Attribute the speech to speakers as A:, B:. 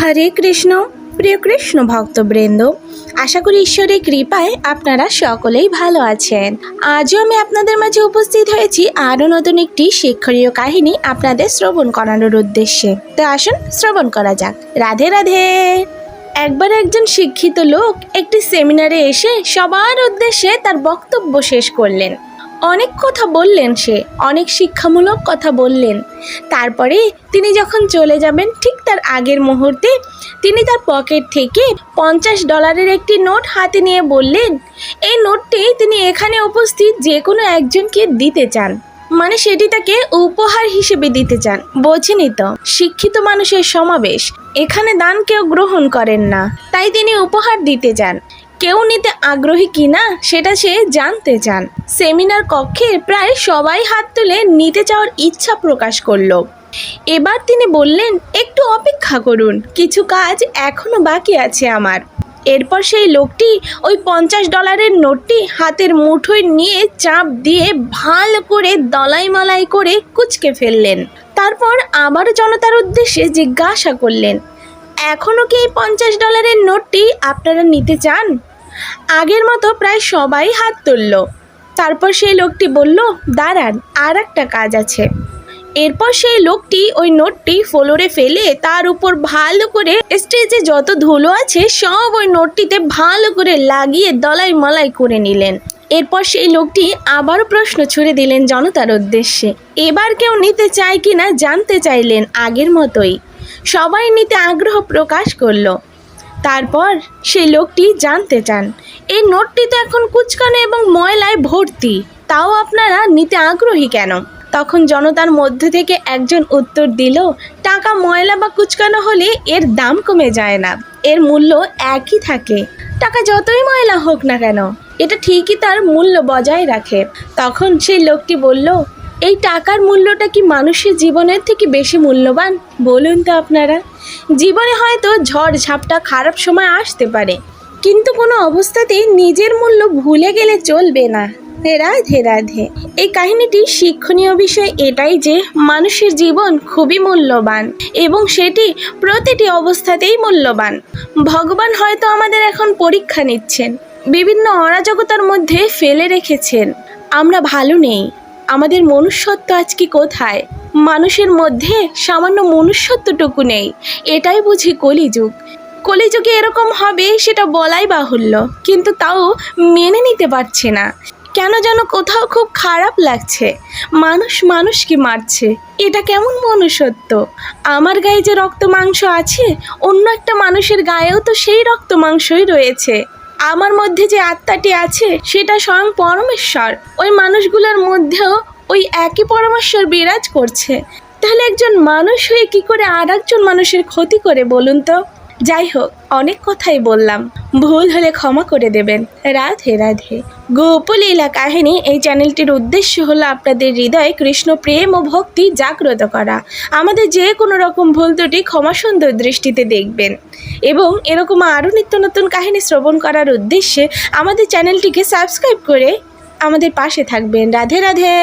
A: হরে কৃষ্ণ, প্রিয় কৃষ্ণ ভক্তবৃন্দ, আশা করি ঈশ্বরের কৃপায় আপনারা সকলেই ভালো আছেন। আজও আমি আপনাদের মাঝে উপস্থিত হয়েছি আরও নতুন একটি শিক্ষণীয় কাহিনী আপনাদের শ্রবণ করানোর উদ্দেশ্যে। তো আসুন শ্রবণ করা যাক। রাধে রাধে। একবার একজন শিক্ষিত লোক একটি সেমিনারে এসে সবার উদ্দেশ্যে তার বক্তব্য শেষ করলেন। অনেক কথা বললেন সে, অনেক শিক্ষামূলক কথা বললেন। তারপরে তিনি যখন চলে যাবেন, ঠিক তার আগের মুহূর্তে তিনি তার পকেট থেকে পঞ্চাশ ডলারের একটি নোট হাতে নিয়ে বললেন, এই নোটটি তিনি এখানে উপস্থিত যে কোনো একজনকে দিতে চান। মানে সেটি তাকে উপহার হিসেবে দিতে চান। বোঝেনি তো, শিক্ষিত মানুষের সমাবেশ। এখানে দান কেউ গ্রহণ করেন না। তাই তিনি উপহার দিতে চান। কেউ নিতে আগ্রহী কিনা সেটা সে জানতে চান। সেমিনার কক্ষে প্রায় সবাই হাত তুলে নিতে চাওয়ার ইচ্ছা প্রকাশ করল। এবার তিনি বললেন, একটু অপেক্ষা করুন, কিছু কাজ এখনও বাকি আছে আমার। এরপর সেই লোকটি ওই পঞ্চাশ ডলারের নোটটি হাতের মুঠোয় নিয়ে চাপ দিয়ে ভালো করে দলাই মালাই করে কুচকে ফেললেন। তারপর আবারও জনতার উদ্দেশ্যে জিজ্ঞাসা করলেন এখনও কি এই পঞ্চাশ ডলারের নোটটি আপনারা নিতে চান? আগের মতো প্রায় সবাই হাত তুলল। তারপর সেই লোকটি বলল, দাঁড়ান আর একটা কাজ আছে। এরপর সেই লোকটি ওই নোটটি ফ্লোরে ফেলে তার উপর ভালো করে স্টেজে যত ধুলো আছে সব ওই নোটটিতে ভালো করে লাগিয়ে দলাই মলাই করে নিলেন। এরপর সেই লোকটি আবারও প্রশ্ন ছুড়ে দিলেন জনতার উদ্দেশ্যে, এবার কেউ নিতে চায় কিনা জানতে চাইলেন আগের মতোই। সবাই নিতে আগ্রহ প্রকাশ করল। তারপর সেই লোকটি জানতে চান। এই নোটটি তো এখন কুচকানো এবং ময়লায় ভর্তি। তাও আপনারা নিতে আগ্রহী কেন? তখন জনতার মধ্যে থেকে একজন উত্তর দিল, টাকা ময়লা বা কুচকানো হলে এর দাম কমে যায় না। এর মূল্য একই থাকে। টাকা যতই ময়লা হোক না কেন, এটা ঠিকই তার মূল্য বজায় রাখে। তখন সেই লোকটি বলল এই টাকার মূল্যটা কি মানুষের জীবনের থেকে বেশি মূল্যবান? বলুন তো আপনারা। জীবনে হয়তো ঝড় ঝাপটা খারাপ সময় আসতে পারে, কিন্তু কোনো অবস্থাতেই নিজের মূল্য ভুলে গেলে চলবে না। রাধে রাধে। এই কাহিনীটির শিক্ষণীয় বিষয় এটাই যে মানুষের জীবন খুবই মূল্যবান এবং সেটি প্রতিটি অবস্থাতেই মূল্যবান। ভগবান হয়তো আমাদের এখন পরীক্ষা নিচ্ছেন, বিভিন্ন অরাজকতার মধ্যে ফেলে রেখেছেন। আমরা ভালো নেই আমাদের মনুষ্যত্ব আজকে কোথায়? মানুষের মধ্যে সামান্য মনুষ্যত্বটুকু নেই। এটাই বুঝি কলিযুগ। কলিযুগে এরকম হবে সেটা বলাই বাহুল্য, কিন্তু তাও মেনে নিতে পারছে না। কেন যেন কোথাও খুব খারাপ লাগছে। মানুষ মানুষকে মারছে। এটা কেমন মনুষ্যত্ব? আমার গায়ে যে রক্ত মাংস আছে, অন্য একটা মানুষের গায়েও তো সেই রক্ত মাংসই রয়েছে। আমার মধ্যে যে আত্মাটি আছে, সেটা স্বয়ং পরমেশ্বর। ওই মানুষগুলোর মধ্যেও ওই একই পরমেশ্বর বিরাজ করছে। তাহলে একজন মানুষ হয়ে কি করে আর একজন মানুষের ক্ষতি করে বলুন তো? যাই হোক অনেক কথাই বললাম। ভুল হলে ক্ষমা করে দেবেন। রাধে রাধে। গোপলীলা কাহিনী এই চ্যানেলটির উদ্দেশ্য হলো আপনাদের হৃদয়ে কৃষ্ণ প্রেম ও ভক্তি জাগ্রত করা। আমাদের যে কোনো রকম ভুল দুটি ক্ষমা সুন্দর দৃষ্টিতে দেখবেন। এবং এরকম আরও নিত্য নতুন কাহিনী শ্রবণ করার উদ্দেশ্যে আমাদের চ্যানেলটিকে সাবস্ক্রাইব করে আমাদের পাশে থাকবেন। রাধে রাধে।